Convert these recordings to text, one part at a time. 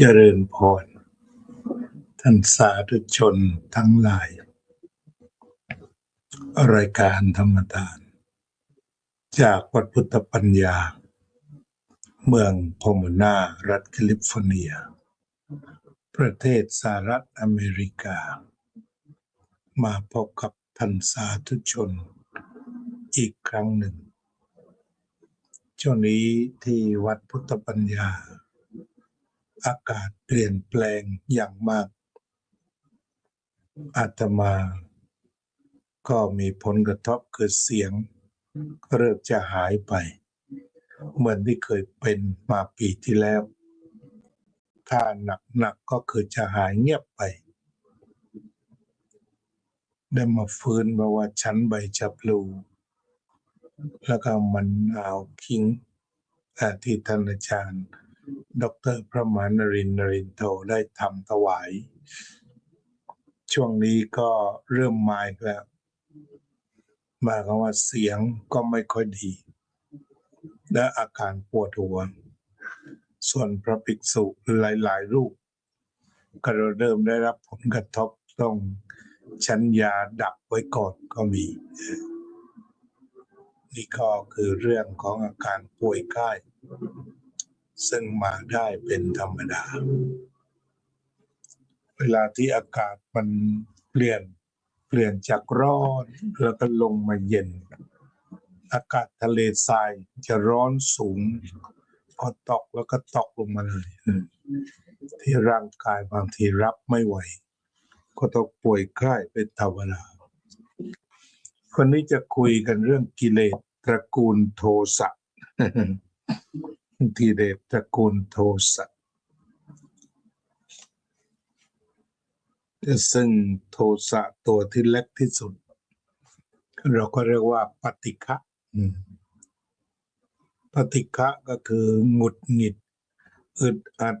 เจริญพร ท่านสาธุชนทั้งหลาย รายการธรรมทาน จากวัดพุทธปัญญา เมืองพอมนารัฐแคลิฟอร์เนีย ประเทศสหรัฐอเมริกา มาพบกับท่านสาธุชน อีกครั้งหนึ่ง ช่วงนี้ที่วัดพุทธปัญญา อากาศเปลี่ยนแปลงอย่างมาก อาตมา ก็มีผลกระทบคือเสียงก็เริ่มจะหายไป เหมือนที่เคยเป็นมาปีที่แล้ว ถ้าหนักๆก็คือจะหายเงียบไป ได้มาฟื้นมาว่าชั้นใบจับลูแล้วก็มันเอาคิงที่ท่านอาจารย์ ดรพระมหานรินทร์นรินทร์โทได้ทำถวาย ช่วงนี้ก็เริ่มมาแล้วหมายความว่าเสียงก็ไม่ค่อยดี และอาการปวดหัว ส่วนพระภิกษุหลาย ๆ รูป ก็เริ่มได้รับผลกระทบต้องชั้นยาดับไว้ก่อนก็มี นี่ก็คือเรื่องของอาการป่วยไข้ ซึ่งมาได้เป็นธรรมดา เวลาที่อากาศมันเปลี่ยนเปลี่ยนจากร้อนแล้วก็ลงมาเย็น อากาศทะเลทรายจะร้อนสูงพอตกแล้วก็ตกลงมาเลยที่ร่างกายบางทีรับไม่ไหว ก็ต้องป่วยไข้เป็นธรรมดาวันนี้จะคุยกันเรื่องกิเลสตระกูลโทสะ กิเลสตระกูลโทสะซึ่งโทสะตัวที่เล็กที่สุด เราก็เรียกว่าปฏิฆะปฏิฆะก็คือหงุดหงิด อึดอัด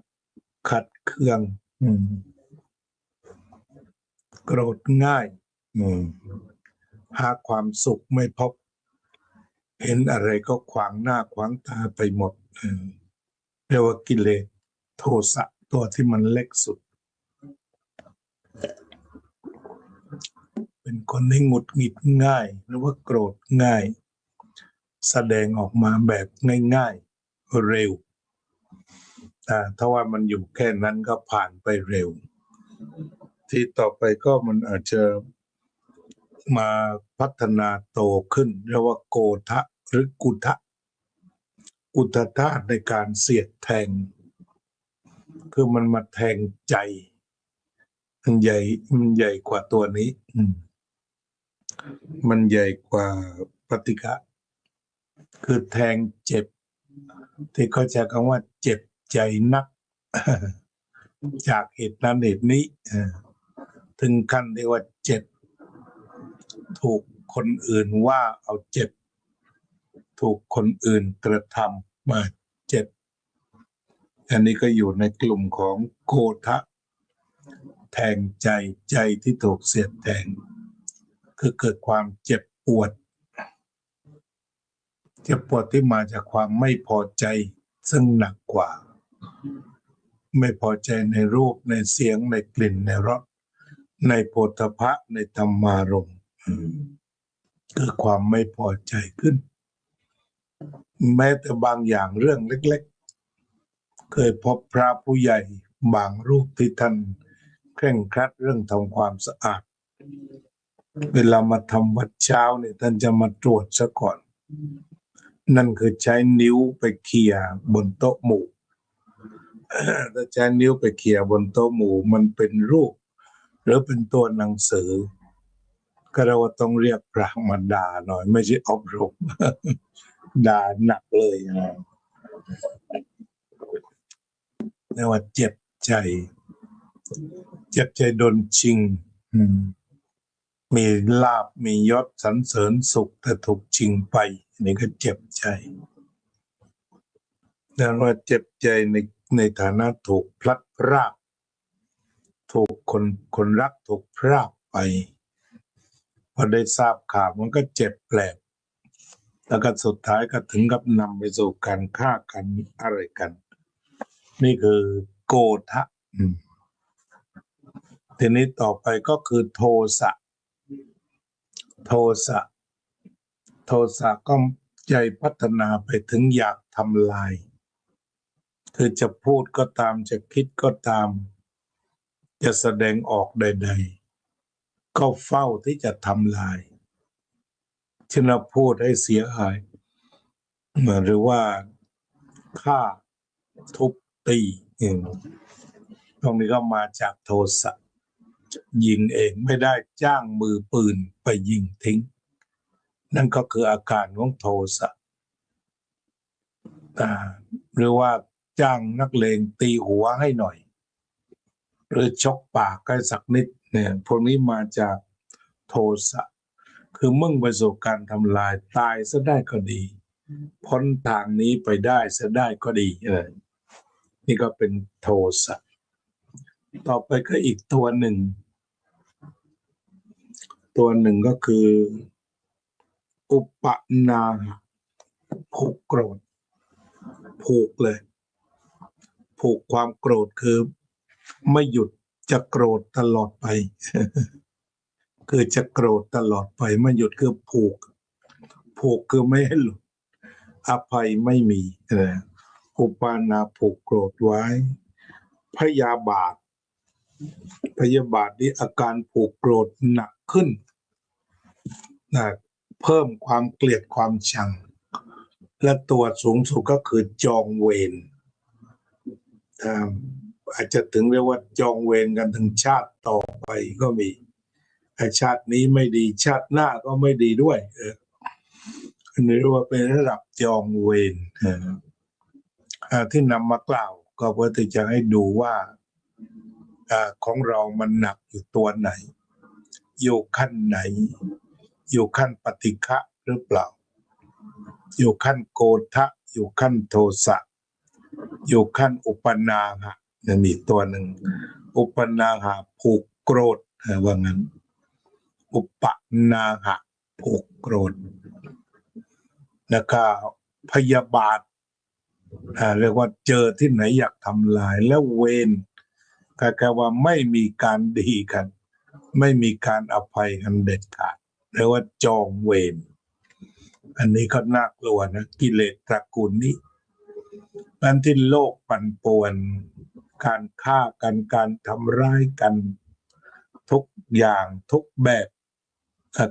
ขัดเคืองอโกรธง่ายหาความสุขไม่พบ เห็นอะไรก็ขวางหน้าขวางตาไปหมด เรียกว่ากิเลสโทสะตัวที่มันเล็กสุด เป็นคนที่หงุดหงิดง่าย หรือว่าโกรธง่าย แสดงออกมาแบบง่ายๆ เร็วแต่ถ้าว่ามันอยู่แค่นั้นก็ผ่านไปเร็ว ที่ต่อไปก็มันอาจจะมาพัฒนาโตขึ้นเรียกว่าโกทะหรือกุทะ กุทธาในการเสียดแทง คือมันมาแทงใจ มันใหญ่มันใหญ่กว่าตัวนี้ มันใหญ่กว่าปฏิฆะคือแทงเจ็บ ที่เขาใช้คำว่าเจ็บใจนัก จากเหตุนั้นเหตุนี้ถึงขั้นที่ว่าเจ็บ ถูกคนอื่นว่าเอาเจ็บ ถูกคนอื่นกระทำ มาเจ็บอันนี้ก็อยู่ในกลุ่มของโกทะ แทงใจใจที่ถูกเสียดแทง คือเกิดความเจ็บปวด เจ็บปวดที่มาจากความไม่พอใจซึ่งหนักกว่า ไม่พอใจในรูปในเสียงในกลิ่นในรสในโพธพะในธรรมารมณ์อืมคือความไม่พอใจขึ้น แม้แต่บางอย่างเรื่องเล็กๆ เคยพบพระผู้ใหญ่บางรูปที่ท่านเคร่งครัดเรื่องทำความสะอาด เวลามาทำวัดเช้าเนี่ยท่านจะมาตรวจซะก่อน นั่นคือใช้นิ้วไปเขี่ยบนโต๊ะหมู่ถ้าใช้นิ้วไปเขี่ยบนโต๊ะหมู่มันเป็นรูป หรือเป็นตัวหนังสือก็เราว่าต้องเรียกพระมาด่าหน่อย ไม่ใช่อบรม ด่าหนักเลยนะเรียกว่าเจ็บใจ เจ็บใจโดนชิงมีลาบมียศสรรเสริญสุขแต่ถูกชิงไปอันนี้ก็เจ็บใจแล้วว่าเจ็บใจในในฐานะถูกพลัดพรากถูกคนคนรักถูกพรากไปพอได้ทราบข่าวมันก็เจ็บแปลก แล้วก็สุดท้ายก็ถึงกับนำไปสู่การฆ่ากันอะไรกัน นี่คือโกทะทีนี้ต่อไปก็คือโทสะ โทสะ โทสะก็ใจพัฒนาไปถึงอยากทำลาย คือจะพูดก็ตามจะคิดก็ตาม จะแสดงออกใด ๆ ก็เฝ้าที่จะทำลาย ช่นเราพูดให้เสียหายเหมือนหรือว่าฆ่าทุบตีอย่างตรงนี้ก็มาจากโทสะยิงเองไม่ได้จ้างมือปืนไปยิงทิ้ง นั่นก็คืออาการของโทสะหรือว่าจ้างนักเลงตีหัวให้หน่อย หรือชกปากให้สักนิดเนี่ยพวกนี้มาจากโทสะ คือมุ่งไปสู่การทำลายตายซะได้ก็ดี พ้นทางนี้ไปได้ซะได้ก็ดีเออนี่ก็เป็นโทสะต่อไปก็อีกตัวหนึ่ง ตัวหนึ่งก็คือ อุปนาผูกโกรธ ผูกเลย ผูกความโกรธคือ ไม่หยุดจะโกรธตลอดไป คือจะโกรธตลอดไปไม่หยุดคือผูก ผูกคือไม่ให้หลุดอภัยไม่มีเอออุปานาผูกโกรธไว้ พยาบาท พยาบาทนี้อาการผูกโกรธหนักขึ้นนะเพิ่มความเกลียดความชัง และตัวสูงสุดก็คือจองเวรอ่าอาจจะถึงเรียกว่าจองเวรกันถึงชาติต่อไปก็มี ไอ้ชาตินี้ไม่ดีชาติหน้าก็ไม่ดีด้วย เออนนี้เรียกว่าเป็นระดับจองเวรที่นำมากล่าว ก็เพื่อที่จะให้ดูว่าอของเรามันหนักอยู่ตัวไหน อยู่ขั้นไหน อยู่ขั้นปฏิฆะหรือเปล่า อยู่ขั้นโกทะ อยู่ขั้นโทสะ อยู่ขั้นอุปนาหะยังมีตัวหนึ่ง อุปนาหะผูกโกรธว่างั้น อุปนาหะผูกโกรธแล้วก็พยาบาทเรียกว่าเจอที่ไหนอยากทำลายแล้วเวรก็แค่ว่าไม่มีการดีกัน ไม่มีการอภัยกันเด็ดขาดเรียกว่าจองเวรอันนี้ก็น่ากลัวนะกิเลสตระกูลนี้นั่นที่โลกปั่นป่วน การฆ่ากันการทำร้ายกัน ทุกอย่างทุกแบบ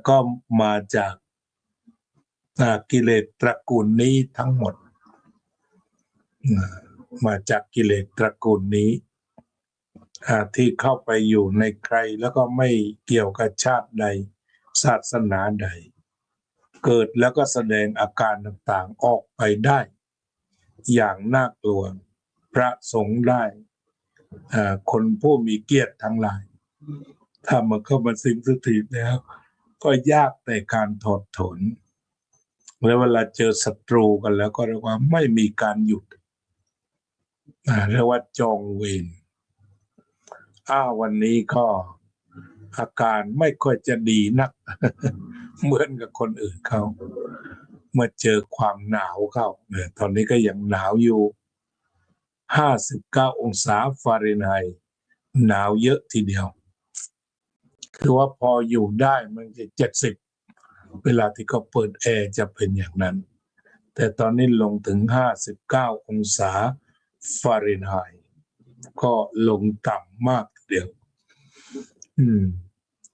ก็มาจากกิเลสตระกูลนี้ทั้งหมด มาจากกิเลสตระกูลนี้ที่เข้าไปอยู่ในใครแล้วก็ไม่เกี่ยวกับชาติใด ศาสนาใด เกิดแล้วก็แสดงอาการต่างๆออกไปได้ อย่างน่ากลัว พระสงฆ์ได้คนผู้มีเกียรติทั้งหลาย ถ้ามันเข้ามาสิงสถิตแล้ว ก็ยากในการถอดถอนแล้วเวลาเจอศัตรูกันแล้วก็เรียกว่าไม่มีการหยุดเรียกว่าจองเวรอ้าวันนี้ก็อาการไม่ค่อยจะดีนัก เหมือนกับคนอื่นเขาเมื่อเจอความหนาวเข้าเนี่ยตอนนี้ก็ยังหนาวอยู่ห้าสิบเก้าองศาฟาเรนไฮต์หนาวเยอะทีเดียว คือว่าพออยู่ได้มันจะเจ็ดสิบเวลาที่เขาเปิดแอร์จะเป็นอย่างนั้น แต่ตอนนี้ลงถึงห้าสิบเก้าองศาฟาเรนไฮต์ก็ลงต่ำมากเดียว อืม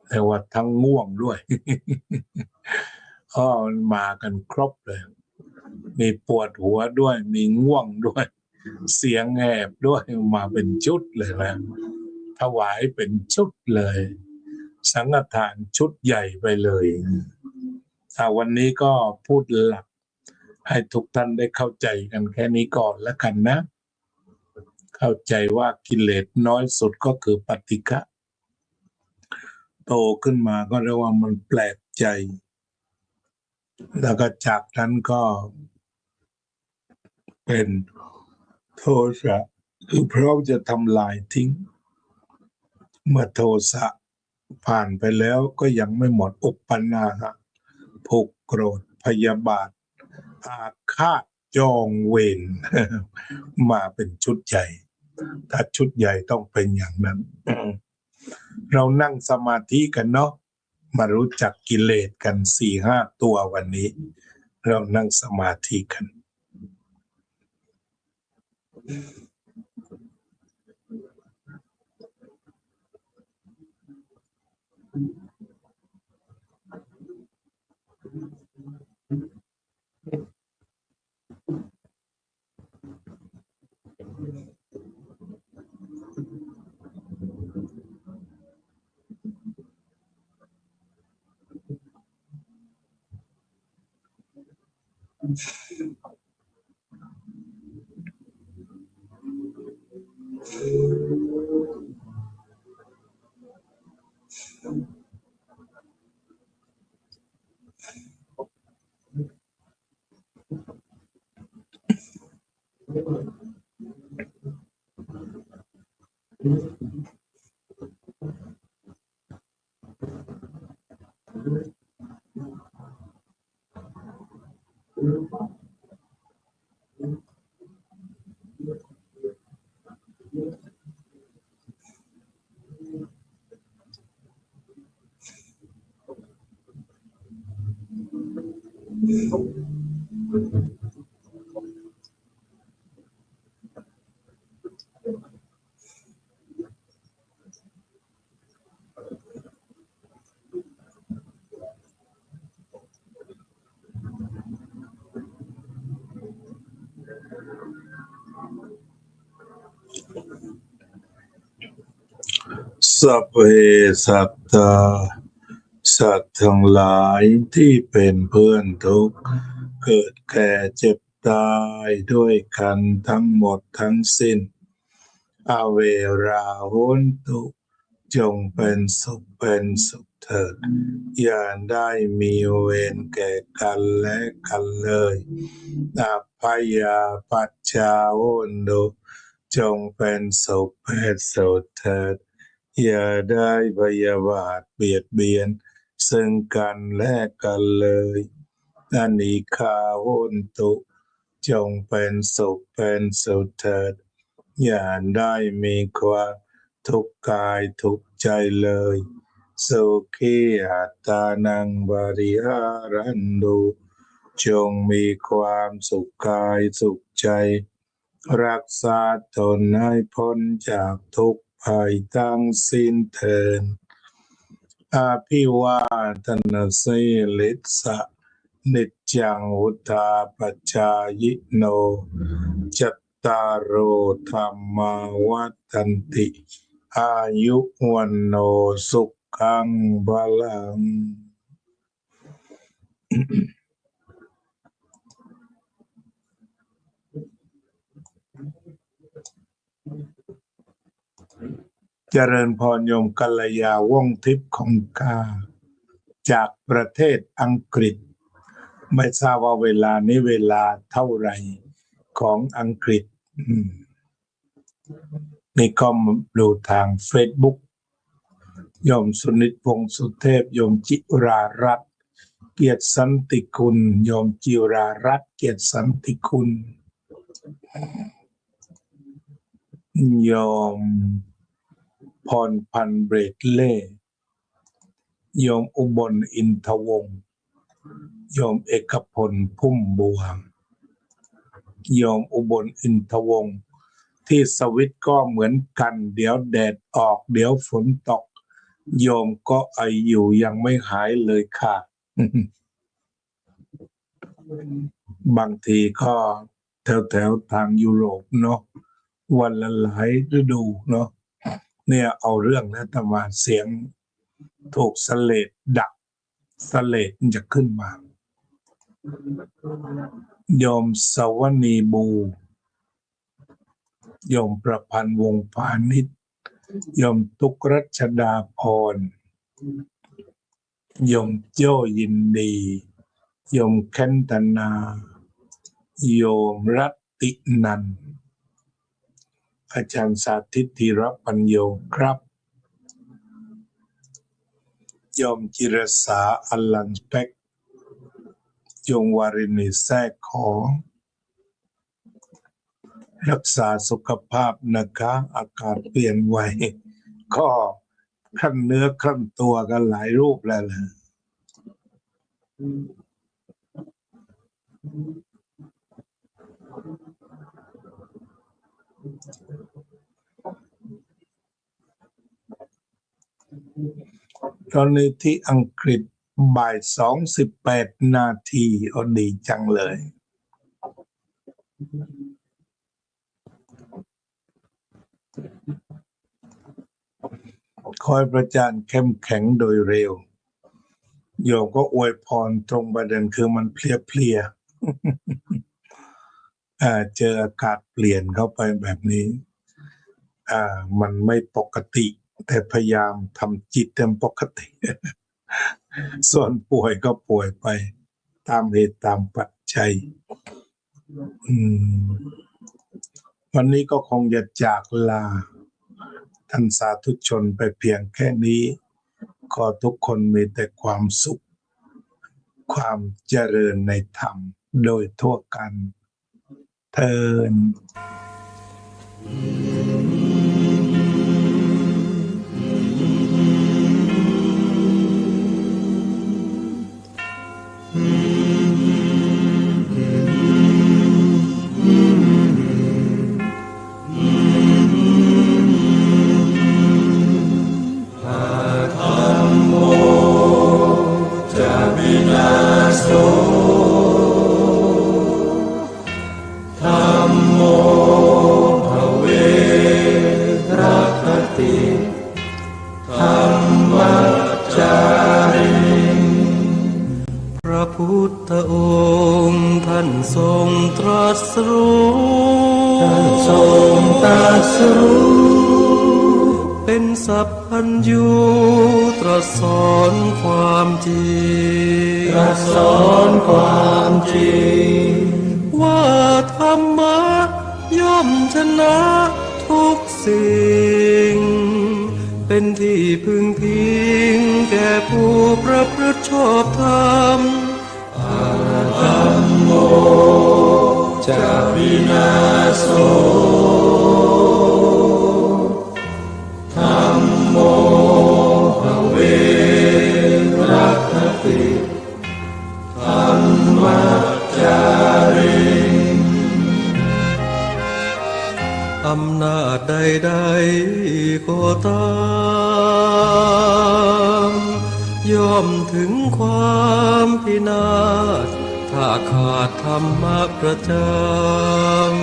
แต่ว่าทั้งง่วงด้วยก็มากันครบเลย มีปวดหัวด้วย มีง่วงด้วย เสียงแหบด้วยมาเป็นชุดเลยนะถวายเป็นชุดเลย สังฆทานชุดใหญ่ไปเลยอ่าวันนี้ก็พูดหลัก ให้ทุกท่านได้เข้าใจกันแค่นี้ก่อนแล้วกันนะ เข้าใจว่ากิเลสน้อยสุดก็คือปฏิฆะโตขึ้นมาก็เรียกว่ามันแปลกใจ แล้วก็จากนั้นก็เป็นโทสะคือพร้อมจะทำลายทิ้ง เมื่อโทสะ ผ่านไปแล้วก็ยังไม่หมดอุปนาหะผูกโกรธพยาบาท อาฆาตจองเวรมาเป็นชุดใหญ่ ถ้าชุดใหญ่ต้องเป็นอย่างนั้น เรานั่งสมาธิกันเนาะมารู้จักกิเลสกันสี่ห้าตัววันนี้ เรานั่งสมาธิกัน Thank you. สัพเพสัตตาสัตว์ทั้งหลายที่เป็นเพื่อนทุกข์ เกิดแก่เจ็บตายด้วยกันทั้งหมดทั้งสิ้น อเวราโหนตุ จงเป็นสุขเป็นสุข เถิด อย่าได้มีเวรแก่กันและกันเลยอาพยาปัจจาโหนตุจงเป็นสุขเป็นสุขเถิด อย่าได้พยาบาทเบียดเบียน ซึ่งกันและกันเลยอานิคาโหนตุ จงเป็นสุขเป็นสุขเถิด อย่าได้มีความทุกข์กายทุกข์ใจเลย สุขีอัตตานังบริหารันดูจงมีความสุขกายสุขใจ รักษาตนให้พ้นจากทุกข์ภัยทั้งสิ้นเถิดอาภิวาทนาสิลิสะนิจังอุตาปจายโน จัตตารโอธรรมาวัฏันติ อายุวันโนสุข งบาลังเจริญพรโยมกัลยาว่องทิพย์ของกา จากประเทศอังกฤษ ไม่ทราบว่าเวลานี้เวลาเท่าไหร่ของอังกฤษมนี่ก็ดูทางเฟซบุ๊ก โยมสุนิตพงสุเทพ โยมจิรารัตเกียรติสันติคุณ โยมจิรารัตเกียรติสันติคุณ โยมพรพันเบรดเล่โยมอุบลอินทวงศ์โยมเอกพลพุ่มบัวโยมอุบลอินทวงศ์ที่สวิตก็เหมือนกัน เดี๋ยวแดดออก เดี๋ยวฝนตก โยมก็ไออยู่ยังไม่หายเลยค่ะ บางทีก็แถวแถวๆทางยุโรปเนาะวันละหลายฤดูเนาะเนี่ยเอาเรื่องนะต่มาเสียงถูกสเลดดักสเลดมันจะขึ้นมา โยมสวนีบู โยมประพันธ์วงพาณิชย์ ยมตุกรัชดาพร ยมโจยินดี ยมแคนตนา โยมรัตตินันทอาจารย์สาธิตธีรปัญโยครับ ยมจิรสาอลันสเปกยมวารินีแทกของ รักษาสุขภาพนะคะ อากาศเปลี่ยนไวก็ขั้นเนื้อขั้นตัวกันหลายรูปแล้วล่ะตอนนี้ที่อังกฤษบ่ายสองสิบแปดนาทีอดีจังเลย คอยประจานเข้มแข็งโดยเร็ว โยมก็อวยพรตรงประเด็นคือมันเพลียเพลียๆเจออากาศเปลี่ยนเข้าไปแบบนี้ อ่า มันไม่ปกติ แต่พยายามทำจิตเป็นปกติ ส่วนป่วยก็ป่วยไป ตามเหตุตามปัจจัย อืม วันนี้ก็คงจะจากลา ท่านสาธุชนไปเพียงแค่นี้ขอทุกคนมีแต่ความสุข ความเจริญในธรรมโดยทั่วกันเทินพ ทรงตรัสรู้ท่านทรงตรัสรู้ เป็นสัพพัญญูตรัสสอนความจริงตรัสสอนความจริง ว่าธรรมะย่อมชนะทุกสิ่ง เป็นที่พึงพิงแก่ผู้ประพฤติชอบธรรม จะวินาโสธรรมโมภเวรัคติธรรมจาริอำนาจใดๆก็ตามย่อมถึงความพินาศาขาดธรรมะประจำ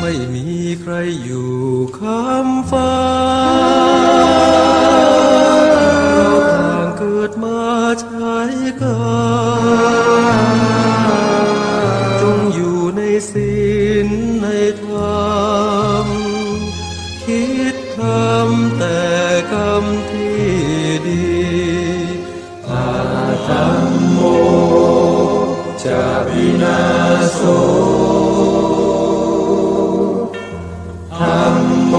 ไม่มีใครอยู่ข้ามฟ้าเราต่างเกิดมาใช้กันจงอยู่ในศีลในธรรมคิดทำแต่กรรมที่ดีอาธารม จะวินาโสธรรมโม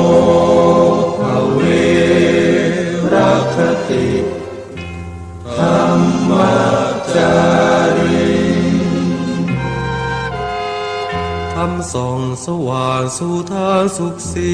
ภเวรัคติธรรมจาริธรรมส่องสว่างสู่ทางสุขสี